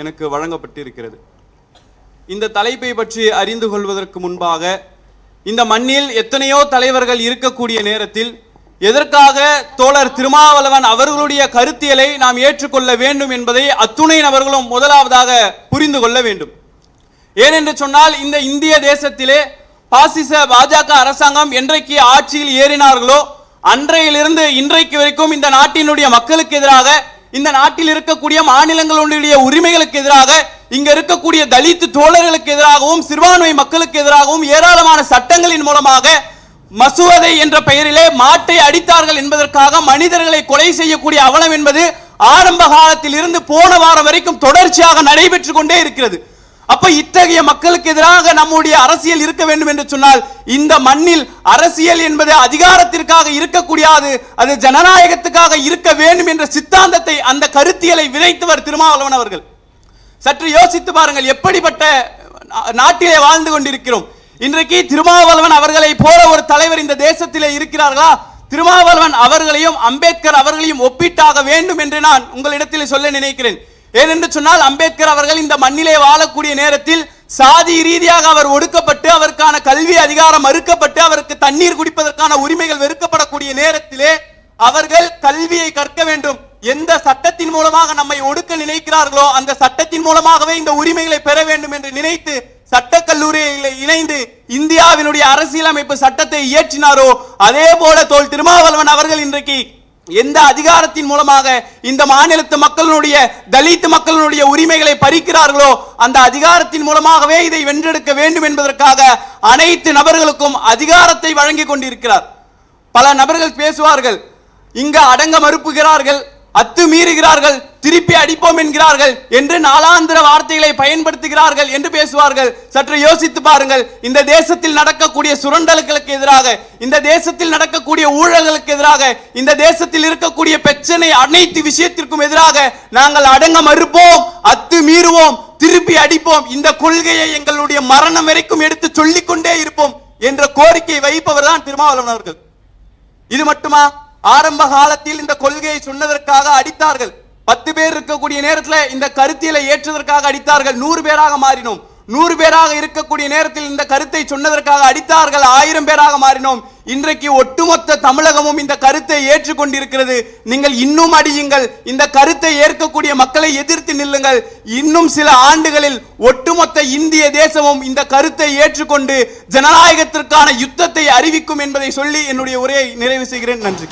எனக்கு வழங்கப்பட்டிருக்கிறது. இந்த தலைப்பை பற்றி அறிந்து கொள்வதற்கு முன்பாக இந்த மண்ணில் எத்தனையோ தலைவர்கள் இருக்கக்கூடிய நேரத்தில் எதற்காக தோழர் திருமாவளவன் அவர்களுடைய கருத்தியலை நாம் ஏற்றுக்கொள்ள வேண்டும் என்பதை அத்துணை நபர்களும் முதலாவதாக புரிந்து கொள்ள வேண்டும். ஏனென்று சொன்னால் இந்த இந்திய தேசத்திலே பாசிச பாஜக அரசாங்கம் என்றைக்கு ஆட்சியில் ஏறினார்களோ அன்றையிலிருந்து இன்றைக்கு வரைக்கும் இந்த நாட்டினுடைய மக்களுக்கு எதிராக இந்த நாட்டில் இருக்கக்கூடிய மாநிலங்களுடைய உரிமைகளுக்கு எதிராக இங்க இருக்கக்கூடிய தலித்து தோழர்களுக்கு எதிராகவும் சிறுபான்மை மக்களுக்கு எதிராகவும் ஏராளமான சட்டங்களின் மூலமாக மசூதை என்ற பெயரிலே மாட்டை அடித்தார்கள் என்பதற்காக மனிதர்களை கொலை செய்யக்கூடிய அவலம் என்பது ஆரம்ப காலத்தில் இருந்து போன வாரம் வரைக்கும் தொடர்ச்சியாக நடைபெற்று கொண்டே இருக்கிறது. அப்ப இத்தகைய மக்களுக்கு எதிராக நம்முடைய அரசியல் இருக்க வேண்டும் என்று சொன்னால் இந்த மண்ணில் அரசியல் என்பது அதிகாரத்திற்காக இருக்கக்கூடியது அது ஜனநாயகத்துக்காக இருக்க வேண்டும் என்ற சித்தாந்தத்தை அந்த கருத்தியலை விதைத்தவர் திருமாவளவன் அவர்கள். சற்று யோசித்து பாருங்கள் எப்படிப்பட்ட நாட்டிலே வாழ்ந்து கொண்டிருக்கிறோம். இன்றைக்கு திருமாவளவன் அவர்களை போல ஒரு தலைவர் இந்த தேசத்திலே இருக்கிறார்களா? திருமாவளவன் அவர்களையும் அம்பேத்கர் அவர்களையும் ஒப்பிட்டாக வேண்டும் என்று நான் உங்களிடத்தில் சொல்ல நினைக்கிறேன். ஏனென்று சொன்னால் அம்பேத்கர் அவர்கள் இந்த மண்ணிலே வாழக்கூடிய நேரத்தில் சாதி ரீதியாக அவர் ஒடுக்கப்பட்டு அவருக்கான கல்வி அதிகாரம் மறுக்கப்பட்டு அவருக்கு தண்ணீர் குடிப்பதற்கான உரிமைகள் வெறுக்கப்படக்கூடிய நேரத்திலே அவர்கள் கல்வியை கற்க வேண்டும். எந்த சட்டத்தின் மூலமாக நம்மை ஒடுக்க நினைக்கிறார்களோ அந்த சட்டத்தின் மூலமாகவே இந்த உரிமைகளை பெற வேண்டும் என்று நினைத்து சட்டக்கல்லூரியில் இணைந்து இந்தியாவினுடைய அரசியலமைப்பு சட்டத்தை இயற்றினாரோ அதே போல தோல் திருமாவளவன் அவர்கள் இன்றைக்கு எந்த அதிகாரத்தின் மூலமாக இந்த மாநிலத்து மக்களுடைய தலித் மக்களுடைய உரிமைகளை பறிக்கிறார்களோ அந்த அதிகாரத்தின் மூலமாகவே இதை வென்றெடுக்க வேண்டும் என்பதற்காக அனைத்து நபர்களுக்கும் அதிகாரத்தை வழங்கி கொண்டிருக்கிறார். பல நபர்கள் பேசுவார்கள் இங்க அடங்க மறுப்புகிறார்கள் அத்துமீறுகிறார்கள் திருப்பி அடிப்போம் என்கிறார்கள் என்று நாளாந்திர வார்த்தைகளை பயன்படுத்துகிறார்கள் என்று பேசுவார்கள். சற்று யோசித்து பாருங்கள் இந்த தேசத்தில் நடக்கக்கூடிய சுரண்டல்களுக்கு எதிராக இந்த தேசத்தில் நடக்கக்கூடிய ஊழல்களுக்கு எதிராக இந்த தேசத்தில் இருக்கக்கூடிய பிரச்சனை அனைத்து விஷயத்திற்கும் எதிராக நாங்கள் அடங்க மறுப்போம் அத்து மீறுவோம் திருப்பி அடிப்போம். இந்த கொள்கையை எங்களுடைய மரணம் வரைக்கும் எடுத்து சொல்லிக்கொண்டே இருப்போம் என்ற கோரிக்கை வைப்பவர் தான் திருமாவளவன் அவர்கள். இது மட்டுமா? ஆரம்ப காலத்தில் இந்த கொள்கையை சொன்னதற்காக அடித்தார்கள். பத்து பேர் இருக்கக்கூடிய நேரத்தில் இந்த கருத்தியலை ஏற்றதற்காக அடித்தார்கள். நூறு பேராக மாறினோம். நூறு பேராக இருக்கக்கூடிய நேரத்தில் இந்த கருத்தை சொன்னதற்காக அடித்தார்கள். ஆயிரம் பேராக மாறினோம். இன்றைக்கு ஒட்டுமொத்த தமிழகமும் இந்த கருத்தை ஏற்றுக்கொண்டிருக்கிறது. நீங்கள் இன்னும் அடியுங்கள். இந்த கருத்தை ஏற்கக்கூடிய மக்களை எதிர்த்து நில்லுங்கள். இன்னும் சில ஆண்டுகளில் ஒட்டுமொத்த இந்திய தேசமும் இந்த கருத்தை ஏற்றுக்கொண்டு ஜனநாயகத்திற்கான யுத்தத்தை அறிவிக்கும் என்பதை சொல்லி என்னுடைய உரையை நிறைவு செய்கிறேன். நன்றி.